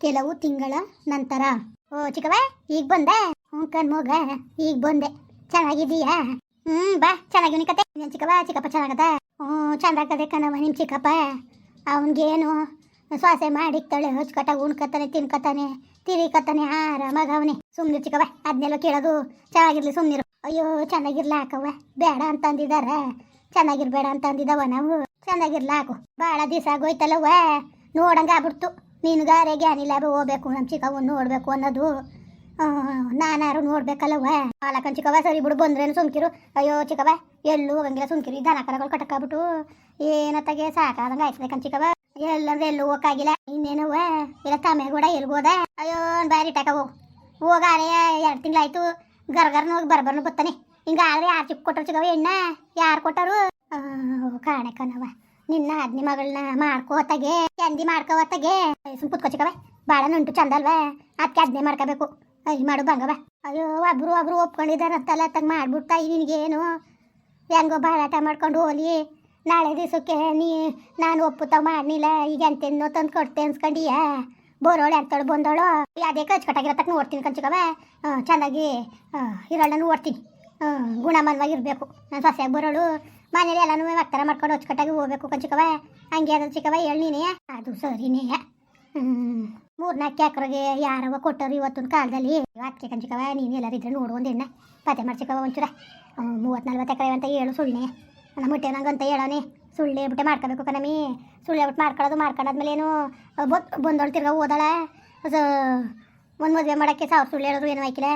ಕೆಲವು ತಿಂಗಳ ನಂತರ. ಓ ಚಿಕ್ಕವ ಈಗ ಬಂದೆ? ಹ್ಞೂ ಈಗ ಬಂದೆ. ಚೆನ್ನಾಗಿದೀಯಾ ಹ್ಮ್, ಬಾ, ಚೆನ್ನಾಗಿ ಕತೆ. ಚಿಕ್ಕವ ಚಿಕ್ಕಪ್ಪ ಚೆನ್ನಾಗದ? ಹ್ಞೂ ಚಂದಾಗದೆ ಕಣವ ನಿಮ್ಮ ಚಿಕ್ಕಪ್ಪ. ಅವನಿಗೇನು ಶ್ವಾಸೆ ಮಾಡಿಕ್ತಾಳೆ ಹಚ್ಕಟ್ಟಾಗ ಉಣ್ಕತಾನೆ, ತಿನ್ಕತಾನೆ, ತಿರಿಕತಾನೆ ಆರಾಮಾಗ ಅವನೇ ಸುಮ್ಮನೆ ಚಿಕ್ಕವ ಅದನ್ನೆಲ್ಲ ಕೇಳೋದು ಚೆನ್ನಾಗಿರ್ಲಿ, ಸುಮ್ನಿರು. ಅಯ್ಯೋ, ಚೆನ್ನಾಗಿರ್ಲ ಹಾಕವ್ವ ಬೇಡ ಅಂತ ಅಂದಿದಾರ ಚೆನ್ನಾಗಿರ್ಬೇಡ ಅಂತ ಅಂದಿದವ ನಾವು. ಚೆನ್ನಾಗಿರ್ಲ ಹಾಕು ಭಾಳ ದಿವಸ ಆಗೋಯ್ತಲ್ಲವ್ವ. ನೋಡಂಗ ಆಗ್ಬಿಡ್ತು ನಿನ್ಗಾರೆ ಅನಿಲಾರು ಹೋಗ್ಬೇಕು, ನಮ್ಮ ಚಿಕ್ಕವ್ ನೋಡ್ಬೇಕು ಅನ್ನೋದು. ನಾನಾರು ನೋಡ್ಬೇಕಲ್ಲವ ಹಾಲಕನ್ ಚಿಕ್ಕವ ಸರಿ ಬಿಡು, ಬಂದ್ರೇನು ಸುಮ್ಕಿರು. ಅಯ್ಯೋ ಚಿಕ್ಕವ ಎಲ್ಲೂ ಹೋಗಂಗಿಲ್ಲ, ಸುಮ್ಕಿರು. ಈ ದನ ಕರಗಳು ಕಟಕಾಬಿಟ್ಟು ಏನತ್ತಾಗೆ ಸಾಕಾದಂಗ ಆಯ್ತದೆ ಕಣ್ ಚಿಕ್ಕವ ಎಲ್ಲಂದ್ರೆ ಎಲ್ಲೂ ಹೋಗಾಗಿಲ್ಲ ಇನ್ನೇನವ ಇಲ್ಲ ತಮೆ ಕೂಡ ಎಲ್ಗೋದ ಅಯ್ಯೋ ಬಾರಿ ಟಕವು ಹೋಗಾರೆ ಎರಡು ತಿಂಗಳಾಯ್ತು. ಗರ್ಗರ್ನ ಹೋಗಿ ಬರ್ಬರ್ನು ಬರ್ತಾನೆ ಹಿಂಗ ಆದ್ರೆ ಯಾರು ಚಿಕ್ಕ ಕೊಟ್ಟರು ಚಿಕ್ಕವ ಎಣ್ಣ? ಯಾರು ಕೊಟ್ಟರು? ಕಾಣೆ ಕಣವ ನಿನ್ನ ಅಗ್ನಿ ಮಗಳನ್ನ ಮಾಡ್ಕೋತಾಗೆ ಚಂದಿ ಮಾಡ್ಕೋತಾಗೆ. ಸುಮ್ ಕುತ್ಕೋಚಿಕವೆ ಬಾಳ ನಂಟು ಚಂದ ಅದಕ್ಕೆ ಅದ್ನೇ ಮಾಡ್ಕೋಬೇಕು. ಅಯ್ಯ ಮಾಡು ಬಂಗವ. ಅಯ್ಯೋ ಒಬ್ರು ಒಬ್ರು ಒಪ್ಕೊಂಡಿದಾರಂತಲ್ಲ ತಗ ಮಾಡ್ಬಿಡ್ತಾ ನಿನಗೇನು ಹೆಂಗೋ ಬಾಳಾಟ ಮಾಡ್ಕೊಂಡು ಹೋಲಿ. ನಾಳೆ ದಿವಸಕ್ಕೆ ನೀ, ನಾನು ಒಪ್ಪುತ್ತಾವ ಮಾಡಲಿಲ್ಲ ಈಗ ಎಂತೆನ್ನೋ ತಂದು ಕೊಡ್ತೆ ಅನ್ಸ್ಕೊಂಡಿಯ? ಬೋರೋಳೆ ಅಂತೇಳಿ ಬಂದೋಳು? ಅದೇ ಕಚ್ಕಟ್ಟಾಗಿರತ್ತಕ್ಕೆ ನೋಡ್ತೀನಿ ಕಂಚಿಕವ. ಚೆನ್ನಾಗಿ ಇರೋಳನ್ನ ನೋಡ್ತೀನಿ ಗುಣಮಾನವಾಗಿರಬೇಕು ನಾನು ಸೊಸೆಯಾಗಿ ಬರೋಳು. ಮನೇಲಿ ಎಲ್ಲನೂ ವಕ್ತಾರ ಮಾಡ್ಕೊಂಡು ಅಚ್ಚುಕಟ್ಟಾಗಿ ಹೋಗ್ಬೇಕು ಕಂಚಿಕವ ಹಂಗೆ ಅದ ಚಿಕ್ಕವ ಹೇಳಿ ಅದು ಸರಿನೇ ಮೂರ್ನಾಲ್ಕು ಎಕರೆಗೆ ಯಾರವ ಕೊಟ್ಟರು ಇವತ್ತಿನ ಕಾಲದಲ್ಲಿ? ಅದಕ್ಕೆ ಕಂಚಿಕವ ನೀನು ಎಲ್ಲರಿದ್ರೆ ನೋಡು ಒಂದು ಎಣ್ಣೆ ಪತ್ತೆ ಮಾಡ್ಚಿಕವ ಒಂಚೂರ. ಮೂವತ್ತು ನಲ್ವತ್ತು ಎಕರೆ ಅಂತ ಹೇಳು ಸುಳ್ಳೆ ನಮ್ಮ ಹೊಟ್ಟೆ ನಂಗಂತ ಹೇಳೋನಿ. ಸುಳ್ಳೆ ಬಿಟ್ಟೆ ಮಾಡ್ಕೋಬೇಕು ಕಣಮಿ ಸುಳ್ಳೆ ಬಿಟ್ಟು ಮಾಡ್ಕೊಳ್ಳೋದು, ಮಾಡ್ಕೊಂಡಾದ್ಮೇಲೆ ಏನು? ಬಂದೋಳು ತಿರ್ಗಾ ಓದಾಳ ಒಂದು ಮದುವೆ ಮಾಡೋಕ್ಕೆ ಸಾವಿರ ಸುಳ್ಳು ಹೇಳಿದ್ರು ಏನು ಆಯ್ಕಿಲ್ಲ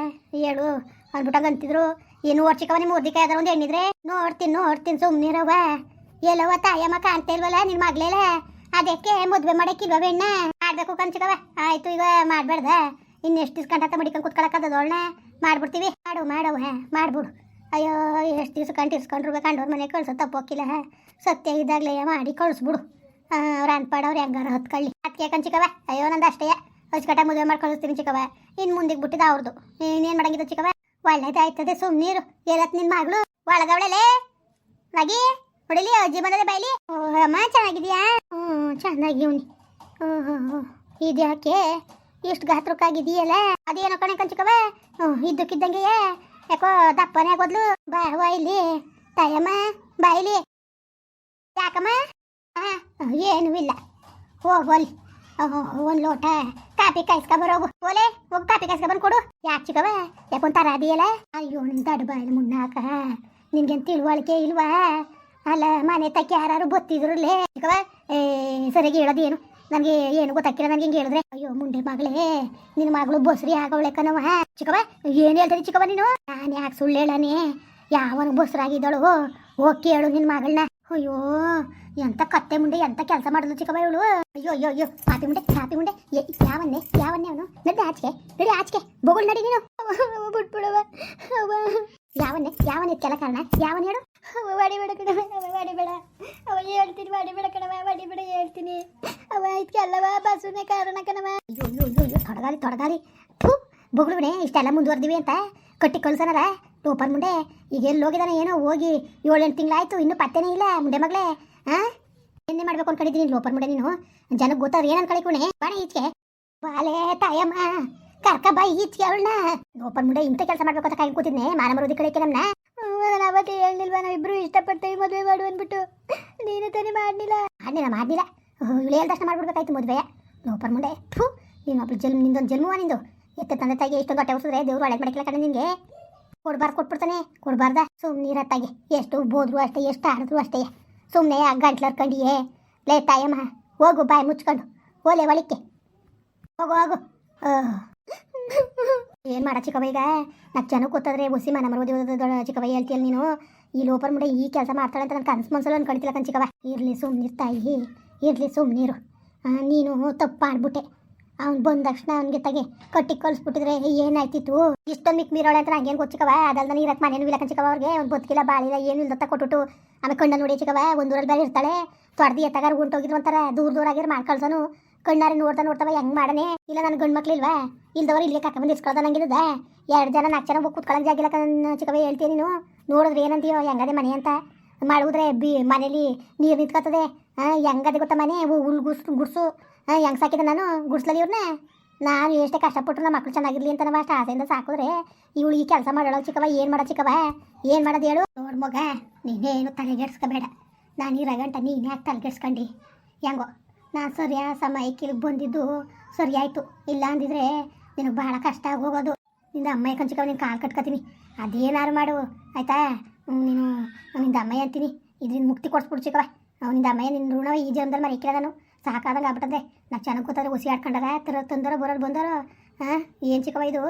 ಹೇಳು. ಅಂದ್ಬಿಟ್ಟಾಗ ಅಂತಿದ್ರು. ಏನು ಓಡ್ಸಿಕವ ನಿಮ್ಮ ಮೂರ್ದಿ ಯಾವ್ದಾರ ಒಂದು ಹೆಣ್ಣಿದ್ರೆ ನೋಡ್ತೀನಿ ನೋಡ್ತೀನಿ ಸುಮ್ಮನಿರವ ಎಲ್ಲವ ತಾಯಮ್ಮ ಕಾಣ್ತಾ ಇಲ್ವಲ್ಲ ಮಗ್ಲೇಲೆ ಮಗ್ಲೇಲ ಅದಕ್ಕೆ ಮದ್ವೆ ಮಾಡಕ್ಕಿಲ್ವ ಬೆಣ್ಣ? ಮಾಡ್ಬೇಕು ಕನ್ಸಿಕವ ಆಯ್ತು ಈಗ ಮಾಡ್ಬೇಡ್ದ. ಇನ್ನೆಷ್ಟು ದಿವ್ಸ ಕಂಟ ಮಡಿಕೊಂಡು ಕುತ್ಕೊಳಕ್ಕದೋಳ್ನ ಮಾಡ್ಬಿಡ್ತೀವಿ. ಮಾಡು ಮಾಡವ ಮಾಡ್ಬಿಡು. ಅಯ್ಯೋ, ಎಷ್ಟು ದಿವ್ಸ ಕಂಡು ಇರ್ಸ್ಕೊಂಡ್ರು ಕಂಡವ್ರ ಮನೆ ಕಳ್ಸೋ ತಪ್ಪೋಕಿಲ್ಲ ಸತ್ಯ ಇದ್ದಾಗಲೇ ಮಾಡಿ ಕಳಿಸ್ಬಿಡು. ಅವ್ರ ಅನ್ಪಾಡವ್ರು ಹೆಂಗಾರ ಹೊತ್ಕೊಳ್ಳಿ. ಅದಕ್ಕೆ ಕಂಚಿಕವ ಅಯ್ಯೋ, ನಂದು ಅಷ್ಟೇ. ಹಚ್ಕಟ್ಟ ಮದುವೆ ಮಾಡಿ ಕಳಿಸ್ತೀನಿ ಚಿಕ್ಕವ. ಇನ್ನು ಮುಂದಿಗೆ ಬಿಟ್ಟಿದ ಅವ್ರದ್ದು ಇನ್ನೇನು ಮಾಡಂಗಿದ್ದು ಚಿಕ್ಕವ? ಒಳ್ಳೇದಾಯ್ತದೆ ಸುಮ್ಮನೀರು ಎಲ್ಲತ್ ನಿನ್ ಮಗಳು? ಒಳಗವಳಲೆ? ಮಗಿ ಹೊಡಿಲಿ, ಅಜ್ಜಿ ಬಂದದೆ ಬೈಲಿ ಅಮ್ಮ, ಚೆನ್ನಾಗಿದ್ಯಾ? ಹ್ಞೂ ಚೆನ್ನಾಗಿವ್ನಿ ಹ್ಞೂ ಹ್ಞೂ ಹ್ಞೂ ಇದ್ಯಾಕೆ? ಇಷ್ಟು ಗಾತ್ರಕ್ಕಾಗಿದೆಯಲ್ಲ ಅದೇನೋ ಕಣೆ ಕಂಚಿಕವ? ಹ್ಞೂ ಇದ್ದಕ್ಕಿದ್ದಂಗೆ ಯಾಕೋ ದಪ್ಪನೇ ಆಗೋದ್ಲು? ಬಾ ಇಲ್ಲಿ. ತಾಯಮ್ಮ, ಬಾಯ್ಲಿ. ಯಾಕಮ್ಮ? ಹಾಂ ಏನೂ ಇಲ್ಲ. ಹೋಗೋಲಿ ಒಂದು ಲೋಟ ಕಾಪಿ ಕಾಯಿಸ್ಕೊ ಬರೋಗು. ಓಲೆ, ಹೋಗಿ ಕಾಪಿ ಕಾಯಿಸ್ಕೊ ಬಂದು ಕೊಡು. ಯಾಕೆ ಚಿಕ್ಕವ? ಯಾಕೊಂತಾರ ಅದೆಯಲ್ಲ ಅಯ್ಯೋ, ನಿನ್ ದಡ್ಡ ಬಾಯಿನ ಮುನ್ನಾಕ ನಿನ್ಗೇನು ತಿಳುವಳಿಕೆ ಇಲ್ವಾ? ಅಲ್ಲ, ಮನೆ ತಕ್ಕ ಯಾರು ಬತ್ತಿದ್ರಲ್ಲೇ ಚಿಕ್ಕವ, ಏ, ಸರಿಯಾಗಿ ಹೇಳೋದೇನು? ನನಗೆ ಏನು ಗೊತ್ತಾಕಿಲ್ಲ ನನಗೆ ಹಿಂಗೆ ಹೇಳಿದ್ರೆ. ಅಯ್ಯೋ, ಮುಂಡೆ ಮಗಳೇ ನಿನ್ನ ಮಗಳು ಬಸ್ರಿ ಆಗವಳೆ ಕಣವ ಚಿಕ್ಕವ, ಏನು ಹೇಳ್ತಾರೆ ಚಿಕ್ಕವ ನೀನು? ನಾನು ಯಾಕೆ ಸುಳ್ಳು ಹೇಳನೆ? ಯಾವನ ಬಸ್ರಾಗಿದ್ದಳು ಹೋಗಿ ಕೇಳು ನಿನ್ನ ಮಗಳನ್ನ ಅಯ್ಯೋ ಎಂತ ಕತ್ತೆ ಮುಂಡೆ ಎಂತ ಕೆಲಸ ಮಾಡಿದ್ಲು ಚಿಕ್ಕವ ಇವಳು? ಅಯ್ಯೋ ಅಯ್ಯೋ ಅಯ್ಯೋ ಪಾಪಿ ಮುಂಡೆ ಪಾಪಿ ಏ, ಯಾವನ್ನೇ ಯಾವನ್ನೇ ಅವನು? ನಡಿ ಆಚೆಗೆ ನಡಿ ಆಚೆಗೆ. ಬೊಗಳು ನಡಿ ನೀನು. ಬಿಟ್ಬಿಡವ. ಯಾವನ್ನೇ ಯಾವನೇ ಕೆಲ ಕಾರಣ? ಯಾವನ್ ಹೇಳು? ವಾಡಿ ಬೇಡ ಕಣವ ಅವ ವಾಡಿ ಬೇಡ. ಅವ ಹೇಳ್ತೀನಿ ವಾಡಿ ಬಿಡ ಕಣವ ವಾಡಿ ಬಿಡ ಹೇಳ್ತೀನಿ. ಅವ ಇದಕ್ಕೆಲ್ಲವ ಬಸ್ಸುನೇ ಕಾರಣ ಕಣವ ಅಯ್ಯೋ ಅಯ್ಯೋ ಅಯ್ಯೋ ತೊಡಗಾಲಿ ತೊಡಗಾಲಿ. ಥೂ ಬೊಗಳುವಣೆ ಇಷ್ಟೆಲ್ಲ ಮುಂದುವರೆದಿವಿ ಅಂತ. ಕಟ್ಟಿ ಕಳ್ಸನಲ್ಲ ಟೋಪರ್ ಮುಂಡೆ ಈಗ ಎಲ್ಲಿ ಹೋಗಿದಾನೆ ಏನೋ ಹೋಗಿ ಏಳೆಂಟು ತಿಂಗಳಾಯ್ತು, ಇನ್ನೂ ಪತ್ತೆನೇ ಇಲ್ಲ ಮುಂಡೆ ಮಗಳೇ ಹಾಂ ಏನೇ ಮಾಡ್ಬೇಕು ಅನ್ಕೊಂಡಿದ್ದೀನಿ ಲೋಪರ್ ಮುಂಡೆ ನೀನು. ಜನಕ್ಕೆ ಗೊತ್ತಾದ್ರೆ ಏನು ಅನ್ಕೊಳಿಕೋಣೆ ಬಾಣ ಈಚೆಗೆ. ಬಾಲೆ ತಾಯಮ್ಮ, ಕರ್ಕ ಬಾಯಿ ಈಚೆಗೆ ಅವಳನ್ನ. ಲೋಪರ್ ಮುಂಡೆ ಇಂಥ ಕೆಲಸ ಮಾಡ್ಬೇಕು ಅಂತ ಕೈ ಕೂತಿದ್ನೆ ಮಾನ ಮರೋದಿ ಕಡೆ ನಮ್ಮನ್ನ ನಾನು ಅವತ್ತೇ ಹೇಳಿಲ್ವಾ ನಾವಿಬ್ರು ಇಷ್ಟಪಡ್ತೇವೆ ಮದುವೆ ಮಾಡು ಅಂದ್ಬಿಟ್ಟು. ನೀನು ತಾನೇ ಮಾಡಲಿಲ್ಲ. ಮಾಡಲಿಲ್ಲ ಮಾಡಲಿಲ್ಲ. ಇವಳು ಹೇಳ್ದ ತಕ್ಷಣ ಮಾಡ್ಬಿಡ್ಬೇಕಾಯ್ತು ಮದುವೆ ಲೋಪರ್ ಮುಂಡೆ ಥೂ ನೀನೊಬ್ಳು ಜನ್ಮ ನಿಂದೊಂದು ಜನ್ಮವ ನಿಂದು. ಎತ್ತ ತಂದೆ ತಾಯಿಗೆ ಇಷ್ಟೊಂದು ಹೊಟ್ಟೆ ಉಸಿದ್ರೆ ದೇವರು ಒಳಗೆ ಮಾಡಿಕಲ್ಲ ಕಡೆ ನಿನಗೆ ಕೊಡ್ಬಾರ್ದು ಕೊಟ್ಬಿಡ್ತಾನೆ. ಕೊಡ್ಬಾರ್ದ? ಸುಮ್ಮನೆ ಇರತ್ತಾಗೆ ಎಷ್ಟು ಬೋದ್ರು ಅಷ್ಟೇ, ಎಷ್ಟು ಆಡಿದ್ರು ಅಷ್ಟೇ. ಸುಮ್ಮನೆ ಆ ಗಂಟ್ಲರ್ಕಂಡಿಯೇ ಲೇ ತಾಯಮ್ಮ, ಹೋಗು ಬಾಯಿ ಮುಚ್ಕೊಂಡು. ಓಲೆ ಒಳಿಕೆ ಹೋಗು ಹೋಗು. ಏನು ಮಾಡ ಚಿಕ್ಕವ ಈಗ? ನಾಲ್ಕು ಜನ ಕೂತಾದ್ರೆ ಒಸಿ ಮನ ಮರೋದಿ ಚಿಕ್ಕವ ಹೇಳ್ತೀಯಲ್ಲ ನೀನು? ಈ ಲೋಪರ್ ಮುಡ ಈ ಕೆಲಸ ಮಾಡ್ತಾಳೆ ಅಂತ ನನ್ನ ಕನಸು ಮನ್ಸಲ್ಲ ಅನ್ಕೊಳ್ತಿಲ್ಲ ಕಣ್ ಚಿಕ್ಕವ ಇರಲಿ ಸುಮ್ಮನಿರು ತಾಯಿ. ಇರಲಿ ಸುಮ್ಮನಿರು ನೀನು ತಪ್ಪು ಮಾಡ್ಬಿಟ್ಟೆ ಅವ್ನು ಬಂದ ತಕ್ಷಣ ಅವ್ನಿಗೆ ತಗೆ ಕಟ್ಟಿ ಕಳಿಸ್ಬಿಟ್ಟಿದ್ರೆ ಏನಾಯ್ತಿತ್ತು? ಇಷ್ಟೊಂದು ಮೀರೋಳೆ ಅಂತ ಹಂಗೇನು ಗೊತ್ತಿಕವ ಅದಲ್ದ ಇರಕ್ಕೆ ಮನೇನು ಇಲ್ಲ ಚಿಕ್ಕವ ಅವ್ರಿಗೆ? ಅವ್ನು ಬದುಕಿಲ್ಲ ಬಾಳಿಲ್ಲ ಏನು ಇಲ್ದತ್ತ ಕೊಟ್ಬಿಟ್ಟು ಆಮೇಲೆ ಕಣ್ಣ ನೋಡಿ ಚಿಕ್ಕವ ಒಂದೂರಲ್ಲಿ ಬೇರೆ ಇರ್ತಾಳೆ. ತೊಡ್ದು ಎತ್ತಗಾರ ಗುಂಟೋಗಿದ್ರು ಅಂತಾರೆ, ದೂರ ದೂರ ಆಗಿರ್ ಮಾಡಿ ಕಣ್ಣಾರಿ ನೋಡ್ತಾ ನೋಡ್ತಾವ, ಹೆಂಗ್ ಮಾಡನೆ? ಇಲ್ಲ ನನ್ನ ಗಂಡು ಮಕ್ಳಿಲ್ವಾ ಇಲ್ದವ್ರು ಇಲ್ಲಿಗೆ ಬಂದು ನಂಗಿದ ಎರಡು ಜನ ನಾಲ್ಕು ಜನ ಹೋಗಿ ಕುತ್ಕೊಳ್ಳೋದು ಆಗಿಲ್ಲ ಕಣ್ ಚಿಕ್ಕವ ಹೇಳ್ತೀನಿ ನೀನು? ನೋಡಿದ್ರೆ ಏನಂತೀಯೋ, ಹೆಂಗದೆ ಮನೆ ಅಂತ. ಮಾಡಿದ್ರೆ ಬಿ ಮನೇಲಿ ನೀರು ನಿಂತ್ಕೊತದೆ ಹೆಂಗದೆ ಗೊತ್ತ ಮನೆ? ಹುಲ್ ಗುಡ್ಸು ಗುಡ್ಸು. ಹೆಂಗ್ ಸಾಕಿದೆ ನಾನು? ಗುಡ್ಸ್ಲಲ್ಲಿ ಇವ್ರನ್ನ ನಾನು ಎಷ್ಟೇ ಕಷ್ಟಪಟ್ಟರು ನಮ್ಮ ಮಕ್ಳು ಚೆನ್ನಾಗಿರ್ಲಿ ಅಂತ ನಾವು ಅಷ್ಟು ಆಸೆಯಿಂದ ಸಾಕಿದ್ರೆ. ಇವಳು ಈ ಕೆಲಸ ಮಾಡೋಳು ಚಿಕ್ಕವ, ಏನು ಮಾಡೋ ಚಿಕ್ಕವ? ಏನು ಮಾಡೋದು ಹೇಳು? ನೋಡ್ ಮಗ, ನೀನೇನು ತಲೆಗೆಡ್ಸ್ಕೋಬೇಡ. ನಾನು ಇರೋ ಗಂಟ ನೀನು ಯಾಕೆ ತಲೆಗೆಡ್ಸ್ಕೊಂಡು. ಹೆಂಗೋ, ನಾನು ಸರಿಯ ಸಮಯಕ್ಕೆ ಇಲ್ಲಿಗೆ ಬಂದಿದ್ದು ಸರಿ ಆಯಿತು. ಇಲ್ಲ ಅಂದಿದ್ರೆ ನಿನಗೆ ಭಾಳ ಕಷ್ಟ ಆಗೋಗೋದು ನಿಂದ ಅಮ್ಮಯ್ಯ ಕಂಚಿಕವ ನೀನು ಕಾಲು ಕಟ್ಕೊತೀನಿ. ಅದೇನಾರು ಮಾಡು, ಆಯ್ತಾ? ನೀನು ನಿಂದ ಅಮ್ಮಯ್ಯ ಅಂತೀನಿ. ಇದರಿಂದ ಮುಕ್ತಿ ಕೊಡ್ಸ್ಬಿಡು ಚಿಕ್ಕವ. ಅವನಿಂದ ಅಮ್ಮಯ್ಯ ನಿನ್ನ ಋಣವ ಈ ಜನ್ಮದಲ್ಲಿ ಮರಿಕಿಲ್ಲ ನಾನು. ಸಾಕಾದಂಗೆ ಆಗ್ಬಿಟ್ಟದೆ ನಾ ಚೆನ್ನಾಗಿ ಕೂತಾರೆ ಉಸಿ ಆಡ್ಕೊಂಡಾರ ತರ ತಂದರ ಬರೋರು ಬಂದರು ಹಾಂ ಏನು ಚಿಕ್ಕವ ಇದು?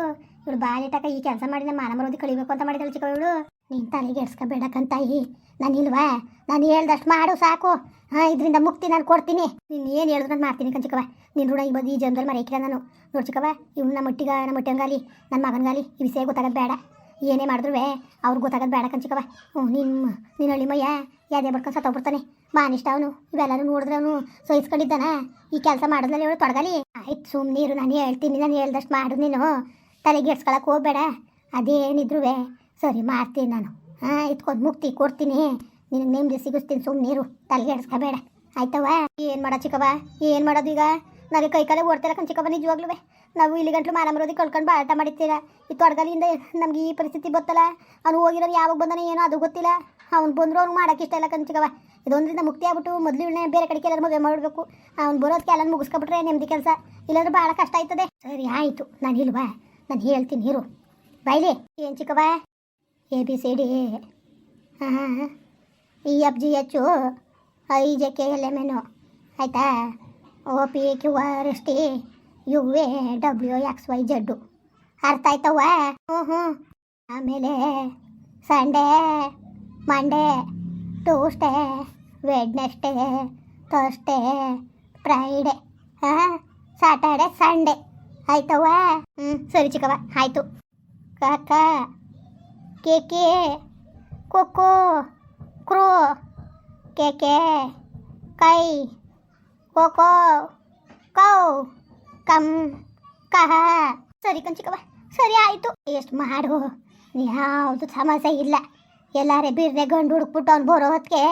ಇವಳು ಬಾಲಿಟಾಕ ಈ ಕೆಲಸ ಮಾಡಿ ನಮ್ಮ ಮಾನ ಮರೋದಿ ಕಳಿಬೇಕು ಅಂತ ಮಾಡಿದಳು ಚಿಕ್ಕವ ಇವಳು. ನೀನು ತಲೆಗೆ ಎಡ್ಸ್ಕೊಬೇಡಕ್ಕಂತಾಯಿ ನಾನು ಇಲ್ವಾ? ನಾನು ಹೇಳ್ದಷ್ಟು ಮಾಡು ಸಾಕು. ಹಾಂ ಇದರಿಂದ ಮುಕ್ತಿ ನಾನು ಕೊಡ್ತೀನಿ. ನೀನು ಏನು ಹೇಳಿದ್ರು ನಾನು ಮಾಡ್ತೀನಿ ಕಣ್ ನಿನ್ನ ಋಣ ಈ ಬದಿ ಈ ಜನ್ಮದಲ್ಲಿ ಮರೆಯಕ್ಕಿಲ್ಲ ನಾನು. ನೋಡಿ ಚಿಕ್ಕವ ಇವ್ನು ನಮ್ಮ ಮಟ್ಟಿಗ, ನಮ್ಮ ಒಟ್ಟಂಗಾಲಿ ನನ್ನ ಮಗನಗಾಲಿ ಈ ವಿಷಯ ಗೊತ್ತಾಗೋದು ಬೇಡ. ಏನೇ ಮಾಡಿದ್ರು ಅವ್ರಿಗೆ ಗೊತ್ತಾಗೋದು ಬೇಡ ಕಂಚಿಕವ ಹ್ಞೂ ನಿಮ್ಮ ನಿನ್ನ ಹಳ್ಳಿ ಮಯ್ಯ ಯಾವ್ದೇ ಬಡ್ಕೊಂಡು ಸತ್ತೋಗ್ಬಿಡ್ತಾನೆ. ಮಾನಿಷ್ಟ ಅವನು. ಇವೆಲ್ಲರೂ ನೋಡಿದ್ರೆ ಅವನು ಈ ಕೆಲಸ ಮಾಡಿದ್ಮೇಲೆ ಇವಳು ತೊಡಗಲಿ. ಆಯ್ತು ಸುಮ್ಮನೀರು ನಾನು ಹೇಳ್ತೀನಿ, ನಾನು ಹೇಳ್ದಷ್ಟು ಮಾಡು ನೀನು. ತಲೆಗೆ ಎಡ್ಸ್ಕೊಳಕ್ಕೆ ಹೋಗ್ಬೇಡ. ಅದೇನಿದ್ರು ಸರಿ, ಮಾಡ್ತೀನಿ ನಾನು. ಹಾಂ ಇತ್ಕೊಂಡು ಮುಕ್ತಿ ಕೊಡ್ತೀನಿ. ನಿನಗೆ ನೆಮ್ಮದಿ ಸಿಗಿಸ್ತೀನಿ ಸುಮ್ಮನೀರು ತಲೆಗೆ ಎಡ್ಸ್ಕೊಬೇಡ ಆಯ್ತವ ಏನು ಮಾಡೋ ಚಿಕ್ಕವ ಏನು ಮಾಡೋದು ಈಗ? ನನಗೆ ಕೈ ಕಾಲೇ ಓಡ್ತಿಲ್ಲ ಕಣ್ ಚಿಕ್ಕವ ನಿಜವಾಗ್ಲೂ ನಾವು ಇಲ್ಲಿ ಗಂಟಲು ಮರೋದಿ ಕಳ್ಕೊಂಡು ಬಾಳಟ ಮಾಡಿರ್ತೀರ. ಈ ತೊಡಗಲಿಂದ ನಮ್ಗೆ ಈ ಪರಿಸ್ಥಿತಿ ಗೊತ್ತಲ್ಲ ಅವ್ನು ಹೋಗಿರೋನು ಯಾವಾಗ ಬಂದಾನೆ ಏನೋ ಅದು ಗೊತ್ತಿಲ್ಲ. ಅವ್ನು ಬಂದರೂ ಅವ್ನು ಮಾಡೋಕ್ಕಿಷ್ಟ ಇಲ್ಲ ಕಣ್ ಚಿಕ್ಕವ ಇದೊಂದರಿಂದ ಮುಕ್ತಿ ಆಗ್ಬಿಟ್ಟು ಮೊದಲು ಬೇರೆ ಕಡೆಗೆ ಎಲ್ಲರೂ ಮದುವೆ ಮಾಡಬೇಕು ಅವ್ನು ಬರೋದಕ್ಕೆ ಎಲ್ಲ ಮುಗಿಸ್ಕೊಬಿಟ್ರೆ ನೆಮ್ಮದಿ ಕೆಲಸ. ಇಲ್ಲಾಂದ್ರೆ ಭಾಳ ಕಷ್ಟ ಆಯ್ತದೆ. ಸರಿ, ಆಯಿತು. ನಾನು ಇಲ್ವಾ? ನಾನು ಹೇಳ್ತೀನಿ, ಇರು. ಬಾಯ್ಲಿ. ಏನು ಚಿಕ್ಕವ ಎ, ಬಿ, ಸಿ, ಡಿ ಹಾಂ E, F, G, H I, J, K, L, M, N ಆಯಿತಾ? O, P, Q, R, S, T, U, A, W, X, Y Z ಅರ್ಥ ಆಯ್ತವ ಹ್ಞೂ ಹ್ಞೂ ಆಮೇಲೆ Sunday, Monday. Tuesday Wednesday Thursday Friday ಹಾಂ Saturday Sunday ಆಯ್ತವ ಹ್ಞೂ ಸರಿ ಚಿಕ್ಕವ ಆಯಿತು. ಕಾಕ ಕೆ ಕೊಕ್ಕೋ ಕ್ರೋ, ಕೇಕೆ, ಕೈ, ಕೋಕೋ, ಕೌ ಕಮ್ ಕಹ. ಸರಿ ಕಂಚಿಕವ ಸರಿ ಆಯಿತು. ಎಷ್ಟು ಮಾಡು ಯಾವುದು ಸಮಸ್ಯೆ ಇಲ್ಲ. ಎಲ್ಲಾರೇ ಬೀರ್ನೆ ಗಂಡು ಹುಡುಕ್ಬಿಟ್ಟು ಅವ್ನು ಬರೋ ಹೊತ್ತಿಗೆ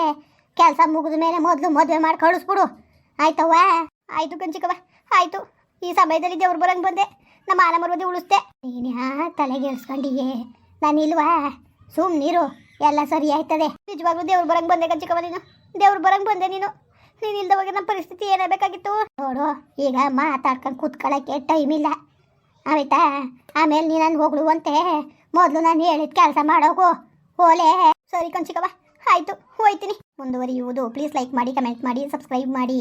ಕೆಲಸ ಮುಗಿದ ಮೇಲೆ ಮೊದಲು ಮದುವೆ ಮಾಡಿ ಕಳಿಸ್ಬಿಡು. ಆಯ್ತವ್ವ? ಆಯಿತು ಕಂಚಿಕವ ಆಯ್ತು. ಈ ಸಮಯದಲ್ಲಿ ದೇವ್ರು ಬರಂಗೆ ಬಂದೆ. ನಮ್ಮ ಮಾನ ಮರ್ವದಿ ಉಳಿಸ್ದೆ. ನೀನು ಯಾ ತಲೆಗೆ ಎಳ್ಸ್ಕೊಂಡಿಗೆ ನಾನು ಇಲ್ವಾ? ಸುಮ್ ನೀರು ಎಲ್ಲ ಸರಿ ಆಯ್ತದೆ. ನಿಜವಾಗ್ಲೂ ದೇವ್ರು ಬರಂಗೆ ಬಂದೆ ಕಂಚಿಕವ ನೀನು. ದೇವ್ರು ಬರಂಗೆ ಬಂದೆ ನೀನು. ನೀನು ಇಲ್ದವಾಗ ನಮ್ಮ ಪರಿಸ್ಥಿತಿ ಏನಾಗಬೇಕಾಗಿತ್ತು ನೋಡು, ಈಗ ಮಾತಾಡ್ಕೊಂಡು ಕೂತ್ಕೊಳ್ಳೋಕ್ಕೆ ಟೈಮ್ ಇಲ್ಲ. ಆಯ್ತಾ? ಆಮೇಲೆ ನೀನು ಹೋಗ್ಲು ಅಂತೆ ಮೊದಲು ನಾನು ಹೇಳಿದ ಕೆಲಸ ಮಾಡೋಗು. ಓಲೆ ಸರಿ ಕಂಚಿಕವ ಆಯಿತು ಹೋಯ್ತೀನಿ. ಮುಂದುವರಿಯುವುದು. ಪ್ಲೀಸ್ ಲೈಕ್ ಮಾಡಿ ಕಮೆಂಟ್ ಮಾಡಿ ಸಬ್ಸ್ಕ್ರೈಬ್ ಮಾಡಿ.